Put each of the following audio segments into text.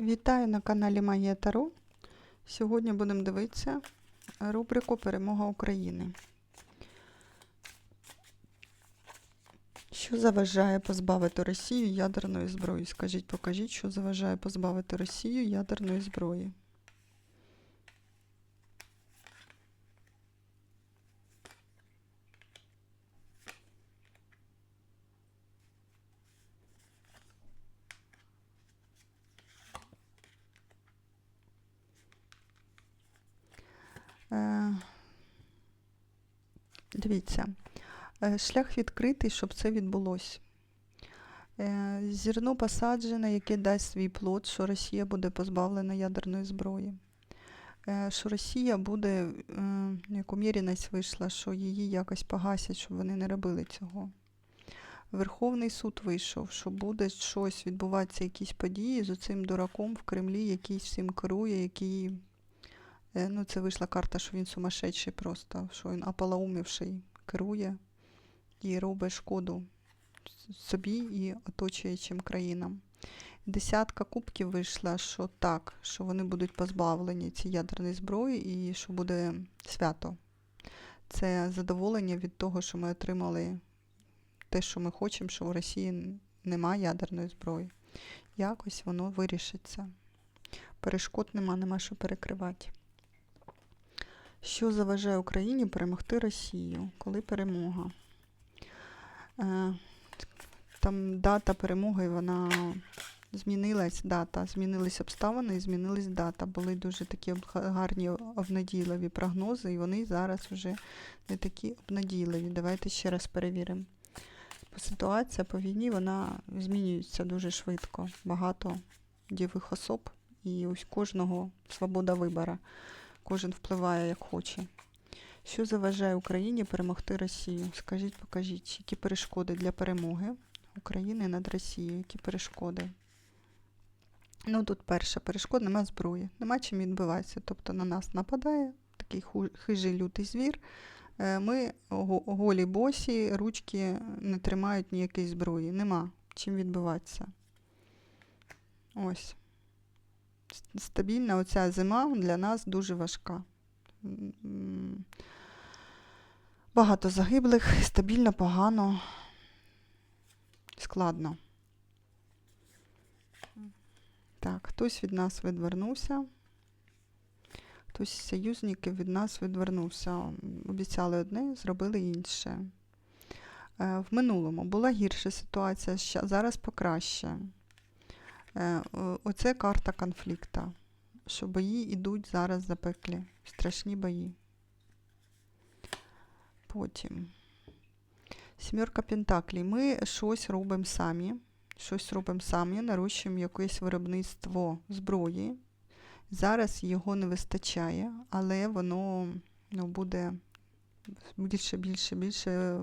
Вітаю на каналі Магія Таро. Сьогодні будемо дивитися рубрику Перемога України. Що заважає позбавити Росію ядерної зброї? Скажіть, покажіть, що заважає позбавити Росію ядерної зброї. Дивіться, е, шлях відкритий, щоб це відбулося. Е, Зірно посаджене, яке дасть свій плод, що Росія буде позбавлена ядерної зброї. Е, Що Росія буде, е, як уміряність вийшла, що її якось погасять, щоб вони не робили цього. Верховний суд вийшов, що буде щось відбуватися, якісь події з оцим дураком в Кремлі, який всім керує, який Ну, це вийшла карта, що він сумасшедший просто, що він ополоумівший керує і робить шкоду собі і оточуючим країнам. Десятка кубків вийшла, що так, що вони будуть позбавлені цієї ядерної зброї і що буде свято. Це задоволення від того, що ми отримали те, що ми хочемо, що в Росії немає ядерної зброї. Якось воно вирішиться. Перешкод нема, нема що перекривати. Що заважає Україні перемогти Росію? Коли перемога? Е, там дата перемоги, вона змінилась дата, змінились обставини і змінилась дата. Були дуже такі гарні обнадійливі прогнози, і вони зараз вже не такі обнадійливі. Давайте ще раз перевіримо. Ситуація по війні вона змінюється дуже швидко. Багато дієвих особ, і ось кожного свобода вибору. Кожен впливає як хоче. Що заважає Україні перемогти Росію? Скажіть, покажіть, які перешкоди для перемоги України над Росією? Які перешкоди? Ну, тут перша перешкода нема зброї, нема чим відбиватися. Тобто на нас нападає такий хижий лютий звір. Е, Ми голі босі, ручки не тримають ніякої зброї. Нема чим відбиватися. Ось стабільна оця зима для нас дуже важка. Багато загиблих, стабільно, погано, складно. Так, хтось від нас відвернувся. Хтось з союзників від нас відвернувся. Обіцяли одне, зробили інше. Е, В минулому була гірша ситуація, зараз покраще. Е, Оце карта конфлікту. Що бої йдуть зараз запеклі. Страшні бої. Потім. Сімерка Пентаклей. Ми щось робимо самі. Щось робимо самі, нарощуємо якесь виробництво зброї. Зараз його не вистачає, але воно ну, буде більше, більше, більше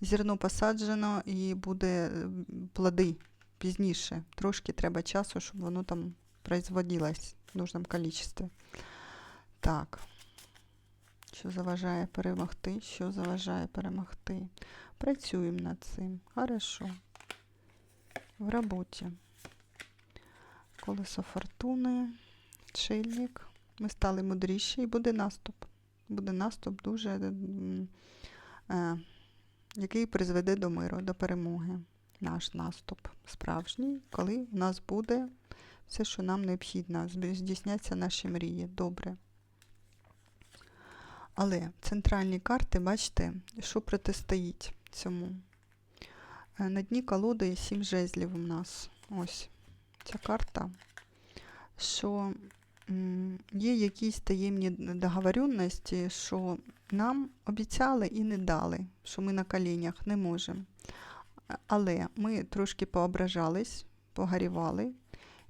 зерно посаджено і буде е, плоди пізніше. Трошки треба часу, щоб воно там производилось в нужном количестве. Так. Що заважає перемогти? Що заважає перемогти? Працюємо над цим. Хорошо. В роботі. Колесо фортуни, чильник. Ми стали мудріші і буде наступ. Буде наступ дуже, е, який призведе до миру, до перемоги наш наступ справжній, коли в нас буде все, що нам необхідно, здійсняться наші мрії. Добре. Але центральні карти, бачите, що протистоїть цьому. Е, На дні колоди сім жезлів у нас. Ось ця карта, що є якісь таємні договоренності, що нам обіцяли і не дали, що ми на колінях не можемо. Але ми трошки поображались, погарівали,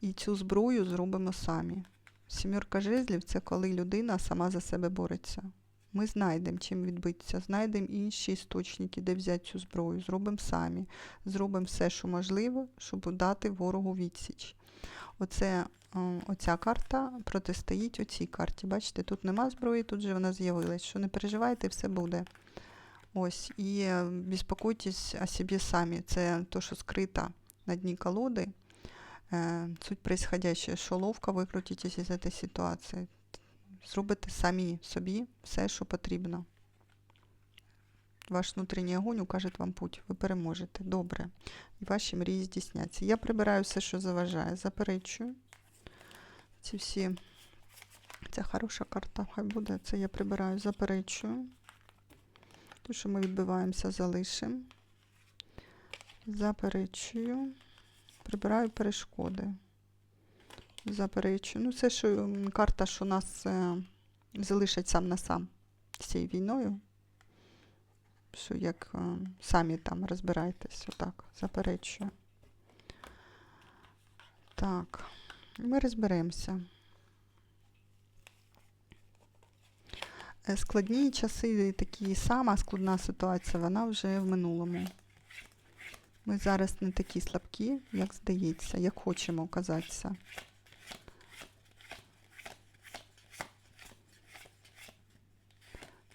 і цю зброю зробимо самі. Сімірка жезлів це коли людина сама за себе бореться. Ми знайдемо чим відбитися, знайдемо інші істочники, де взяти цю зброю, зробимо самі, зробимо все, що можливо, щоб дати ворогу відсіч. Оце, оця карта протистоїть оцій карті. Бачите, тут нема зброї, тут же вона з'явилась. Що не переживайте, все буде. Ось, і е, безпокойтесь о собі самі. Це то, що скрита на дні колоди. э, суть происходящее, що ловко викрутитесь із цієї ситуації. Зробите самі собі все, що потрібно. Ваш внутрішній огонь укаже вам путь. Ви переможете. Добре. І ваші мрії здійсняться. Я прибираю все, що заважає. Заперечую. Ці всі. Це хороша карта, хай буде. Це я прибираю, заперечую. Те, що ми відбиваємося, залишимо. Заперечую. Прибираю перешкоди. Заперечую. Ну, це що карта, що нас е, залишать сам на сам з цією війною. Що як е, самі там розбирайтесь. Отак, заперечую. Так, ми розберемося. Складні часи, такі сама складна ситуація, вона вже в минулому. Ми зараз не такі слабкі, як здається, як хочемо казатися.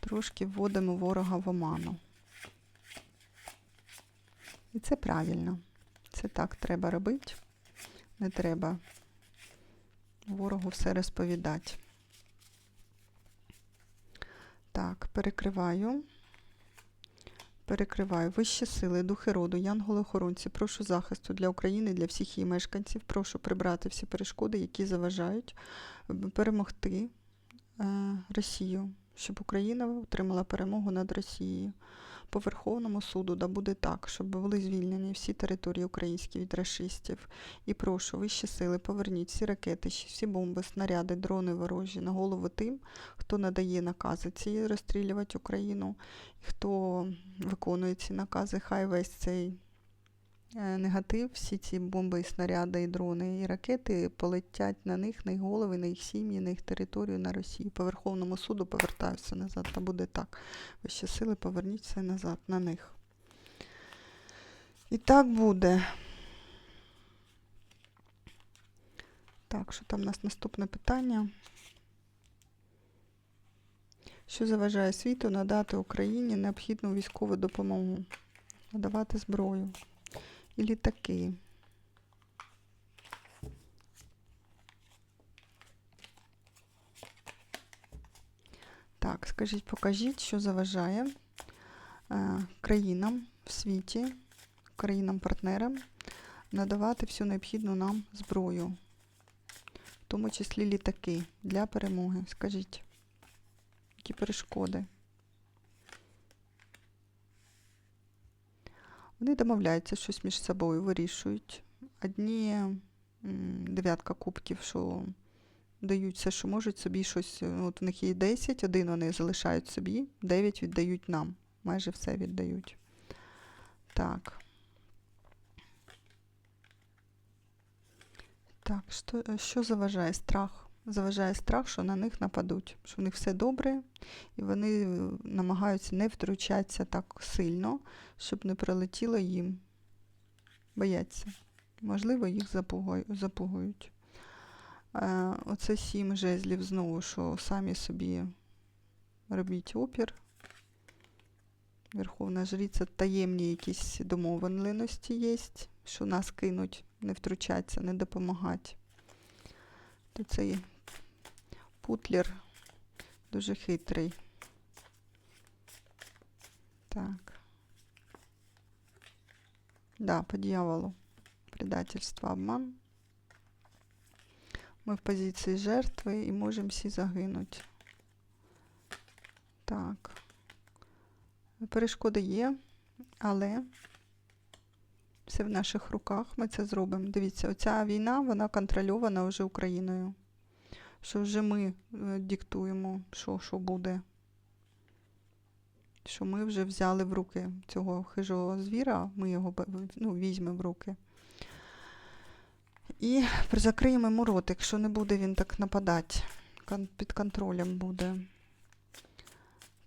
Трошки вводимо ворога в оману. І це правильно. Це так треба робити. Не треба ворогу все розповідати. Так, перекриваю. Перекриваю. Вищі сили, духи роду, янголи-охоронці, прошу захисту для України, для всіх її мешканців. Прошу прибрати всі перешкоди, які заважають перемогти е, Росію, щоб Україна отримала перемогу над Росією. По Верховному суду да буде так, щоб були звільнені всі території українські від рашистів. І прошу, вищі сили, поверніть всі ракети, всі бомби, снаряди, дрони ворожі на голову тим, хто надає накази ці розстрілювати Україну, хто виконує ці накази, хай весь цей негатив, всі ці бомби, і снаряди, і дрони, і ракети полетять на них, на їх голови, на їх сім'ї, на їх територію, на Росію. По Верховному суду повертаюся назад, та буде так. Вищі сили, поверніть все назад на них. І так буде. Так, що там у нас наступне питання? Що заважає світу надати Україні необхідну військову допомогу? Надавати зброю і літаки. Так, скажіть, покажіть, що заважає е, країнам в світі, країнам-партнерам надавати всю необхідну нам зброю, в тому числі літаки для перемоги. Скажіть, які перешкоди? Вони домовляються щось між собою, вирішують. Одні дев'ятка кубків, що дають все, що можуть собі щось. е, От в них є 10, один вони залишають собі, 9 віддають нам. Майже все віддають. Так. Так, що, е, що заважає страх? Заважає страх, що на них нападуть, що в них все добре, і вони е, намагаються не втручатися так сильно, щоб не прилетіло їм. Бояться. Можливо, їх запугують. Е, Оце сім жезлів знову, що самі собі робіть опір. Верховна жриця, таємні якісь домовленості є, що нас кинуть, не втручаться, не допомагати. То цей путлер дуже хитрий. Так. Да, по дьяволу. Предательство, обман. Ми в позиції жертви і можемо всі загинути. Так. Перешкоди є, але все в наших руках. Ми це зробимо. Дивіться, оця війна, вона контрольована вже Україною. Що вже ми е, диктуємо, що, що буде. Що ми вже взяли в руки цього хижого звіра, ми його ну, візьмемо в руки. І закриємо йому рот, якщо не буде він так нападати. Під контролем буде.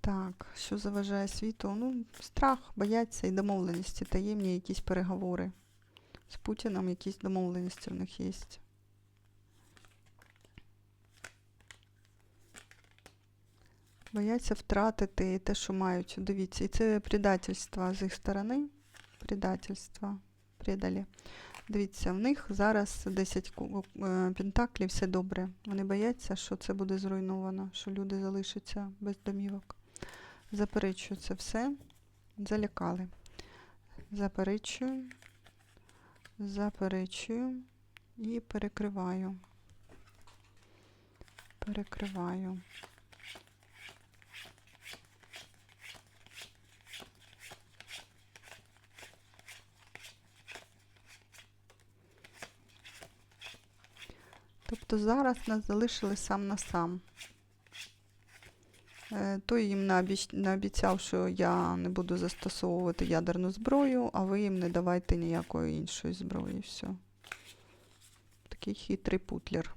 Так, що заважає світу? Ну, страх, бояться і домовленості, таємні якісь переговори. З Путіном якісь домовленості в них є. Бояться втратити те, що мають. Дивіться, і це предательство з їх сторони. Предательство. Предалі. Дивіться, в них зараз 10 ку- е, пентаклів, все добре. Вони бояться, що це буде зруйновано, що люди залишаться без домівок. Заперечую це все. Залякали. Заперечую. Заперечую і перекриваю. Перекриваю. Тобто зараз нас залишили сам на сам. Е, Той їм наобіцяв, що я не буду застосовувати ядерну зброю, а ви їм не давайте ніякої іншої зброї. Все. Такий хитрий путлер.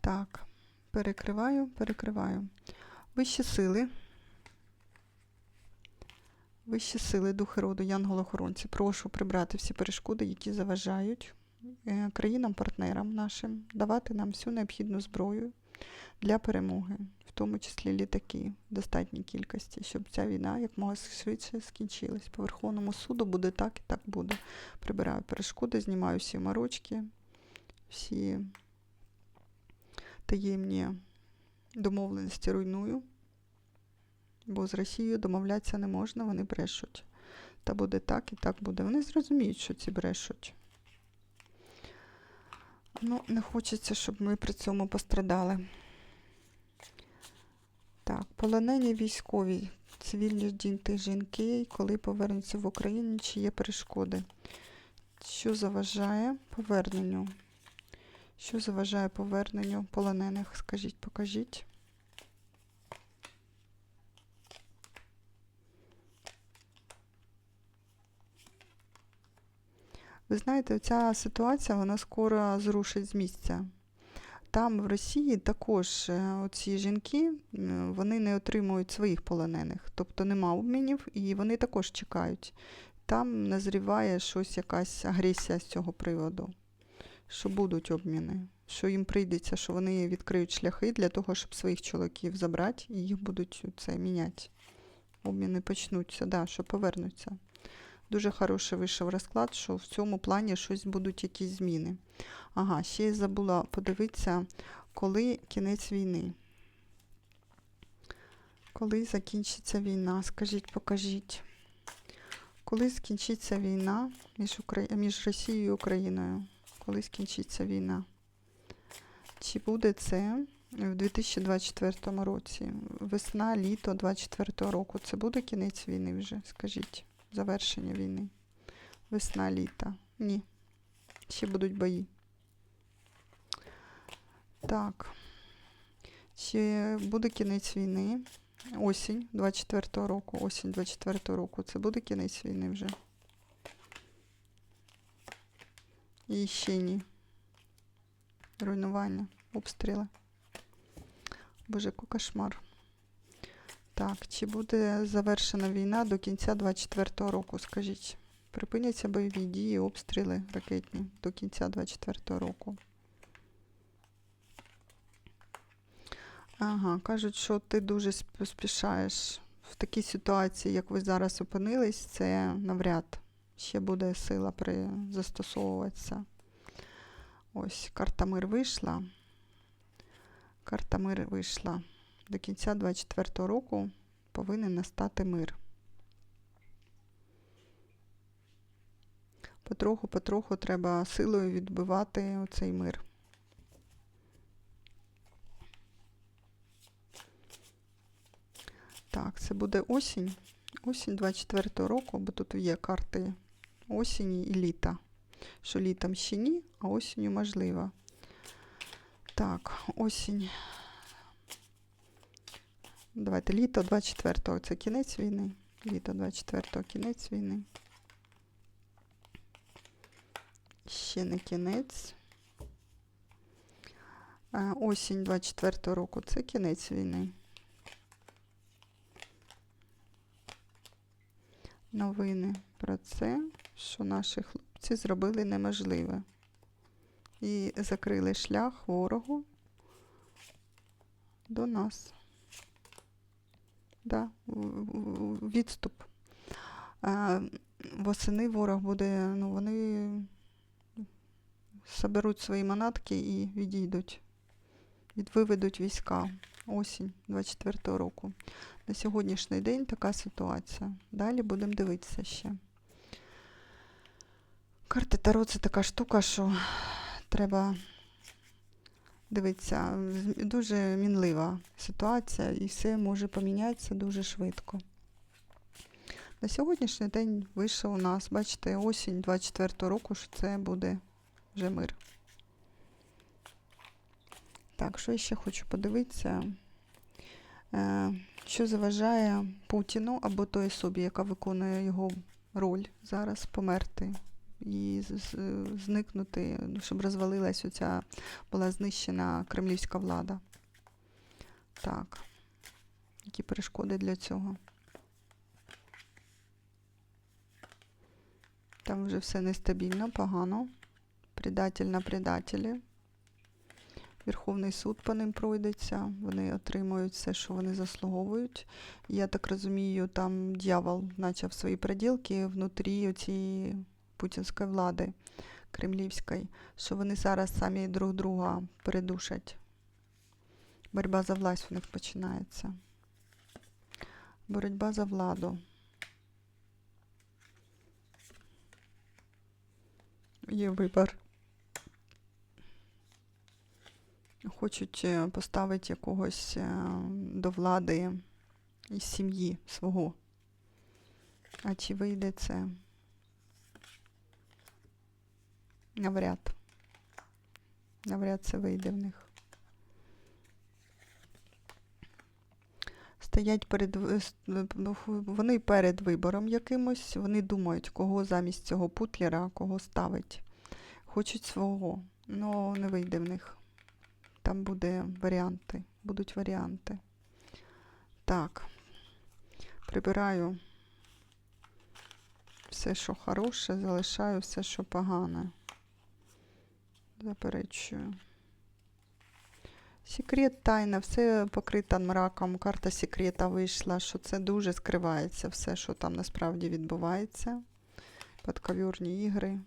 Так, перекриваю, перекриваю. Вищі сили. Вищі сили, духи роду, янголохоронці. Прошу прибрати всі перешкоди, які заважають країнам-партнерам нашим давати нам всю необхідну зброю для перемоги, в тому числі літаки в достатній кількості, щоб ця війна якмога швидше скінчилась. По Верховному суду буде так і так буде. Прибираю перешкоди, знімаю всі морочки, всі таємні домовленості руйную. Бо з Росією домовлятися не можна, вони брешуть. Та буде так і так буде. Вони зрозуміють, що ці брешуть. Ну, не хочеться, щоб ми при цьому пострадали. Так, полонені військові, цивільні діти, жінки, коли повернуться в Україну, чи є перешкоди? Що заважає поверненню? Що заважає поверненню полонених? Скажіть, покажіть. Ви знаєте, ця ситуація вона скоро зрушить з місця. Там в Росії також е, оці жінки вони не отримують своїх полонених, тобто нема обмінів, і вони також чекають. Там назріває щось, якась агресія з цього приводу, що будуть обміни, що їм прийдеться, що вони відкриють шляхи для того, щоб своїх чоловіків забрати, і їх будуть це міняти. Обміни почнуться, да, що повернуться. Дуже хороший вийшов розклад, що в цьому плані щось будуть якісь зміни. Ага, ще я забула подивитися, коли кінець війни. Коли закінчиться війна? Скажіть, покажіть. Коли скінчиться війна між, Украї... між Росією і Україною? Коли скінчиться війна? Чи буде це в 2024 році? Весна, літо 2024 року. Це буде кінець війни вже? Скажіть завершення війни. Весна літа. Ні. Ще будуть бої. Так. Чи буде кінець війни? Осінь 24-го року. Осінь 24-го року. Це буде кінець війни вже. І ще ні. Руйнування, обстріли. Боже, кошмар. Так, чи буде завершена війна до кінця 24-го року? Скажіть, припиняться бойові дії, обстріли ракетні до кінця 24-го року. Ага, кажуть, що ти дуже поспішаєш. В такій ситуації, як ви зараз опинились, це навряд ще буде сила при застосовуватися. Ось, карта мир вийшла. Карта мир вийшла. До кінця 24 року повинен настати мир. Потроху-потроху треба силою відбивати оцей мир. Так, це буде осінь. Осінь 24 року, бо тут є карти осені і літа. Що літом ще ні, а осінню можливо. Так, осінь. Давайте літо 24-го це кінець війни. Літо 24-го кінець війни. Ще не кінець. Осінь 24-го року це кінець війни. Новини про це, що наші хлопці зробили неможливе. І закрили шлях ворогу до нас. Да, відступ. Восени ворог буде, ну, вони соберуть свої манатки і відійдуть, від, виведуть війська. Осінь 24-го року. На сьогоднішній день така ситуація. Далі будемо дивитися ще. Карти Таро це така штука, що треба дивитися. З- Дуже мінлива ситуація, і все може помінятися дуже швидко. На сьогоднішній день вийшов у нас, бачите, осінь 24-го року, що це буде вже мир. Так, що я ще хочу подивитися? Е, Що заважає Путіну або той особі, яка виконує його роль зараз, померти і зникнути, ну, щоб розвалилась оця, була знищена кремлівська влада. Так. Які перешкоди для цього? Там вже все нестабільно, погано. Предатель на предателі. Верховний суд по ним пройдеться, вони отримують все, що вони заслуговують. Я так розумію, там дьявол почав свої приділки внутрі цієї путінської влади кремлівської, що вони зараз самі друг друга передушать. Боротьба за власть у них починається. Боротьба за владу. Є вибір. Хочуть е, поставити якогось е, до влади із сім'ї свого. А чи вийде це? Навряд. Навряд це вийде в них. Стоять перед вони перед вибором якимось, вони думають, кого замість цього путлера, кого ставить. Хочуть свого, але не вийде в них. Там буде варіанти, будуть варіанти. Так. Прибираю все, що хороше, залишаю все, що погане. Заперечую. Секрет, тайна, все покрита мраком. Карта секрета вийшла, що це дуже скривається, все, що там насправді відбувається. Подковірні ігри.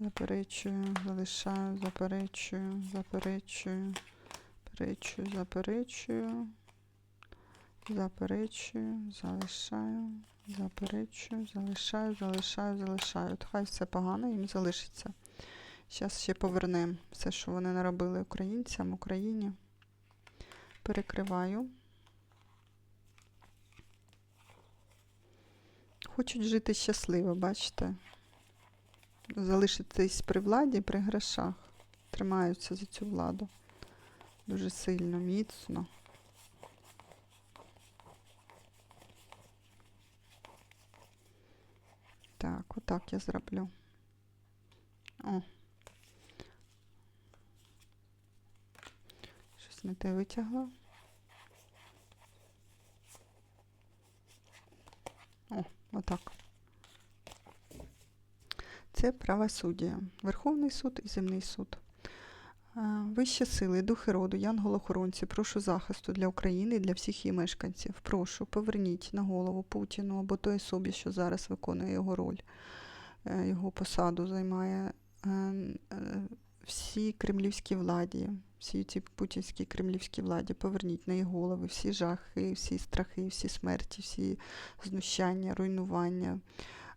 Заперечую, залишаю, заперечую, заперечую, заперечую, заперечую, заперечую, залишаю, заперечую, залишаю, залишаю, залишаю. От хай все погано їм залишиться. Зараз ще повернемо все, що вони наробили українцям, Україні. Перекриваю. Хочуть жити щасливо, бачите? залишитись при владі, при грошах. Тримаються за цю владу. Дуже сильно, міцно. Так, отак я зроблю. О. Щось не те витягла. О, отак. Це правосуддя. Верховний суд і земний суд. Е, Вищі сили, духи роду, янголохоронці, прошу захисту для України і для всіх її мешканців. Прошу, поверніть на голову Путіну або той особі, що зараз виконує його роль, е, його посаду займає. е, Всі кремлівській владі, всі ці путінській кремлівській владі, поверніть на їх голови всі жахи, всі страхи, всі смерті, всі знущання, руйнування.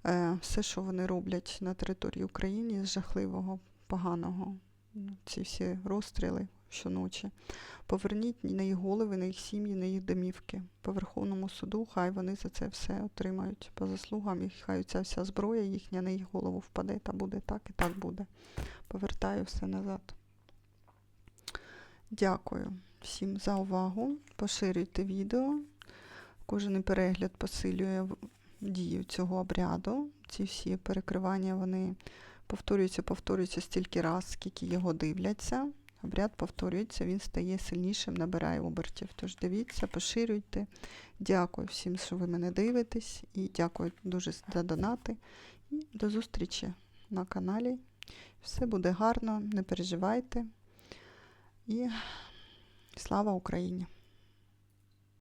Е, все, що вони роблять на території України з жахливого, поганого, ну, ці всі розстріли щоночі. Поверніть на їх голови, на їх сім'ї, на їх домівки. По Верховному суду, хай вони за це все отримають по заслугам, і хай ця вся зброя їхня на їх голову впаде, та буде так і так буде. Повертаю все назад. Дякую всім за увагу. Поширюйте відео. Кожен перегляд посилює дію цього обряду. Ці всі перекривання вони повторюються, повторюються стільки раз, скільки його дивляться. Обряд повторюється, він стає сильнішим, набирає обертів. Тож дивіться, поширюйте. Дякую всім, що ви мене дивитесь, і дякую дуже за донати. І до зустрічі на каналі. Все буде гарно, не переживайте. І слава Україні!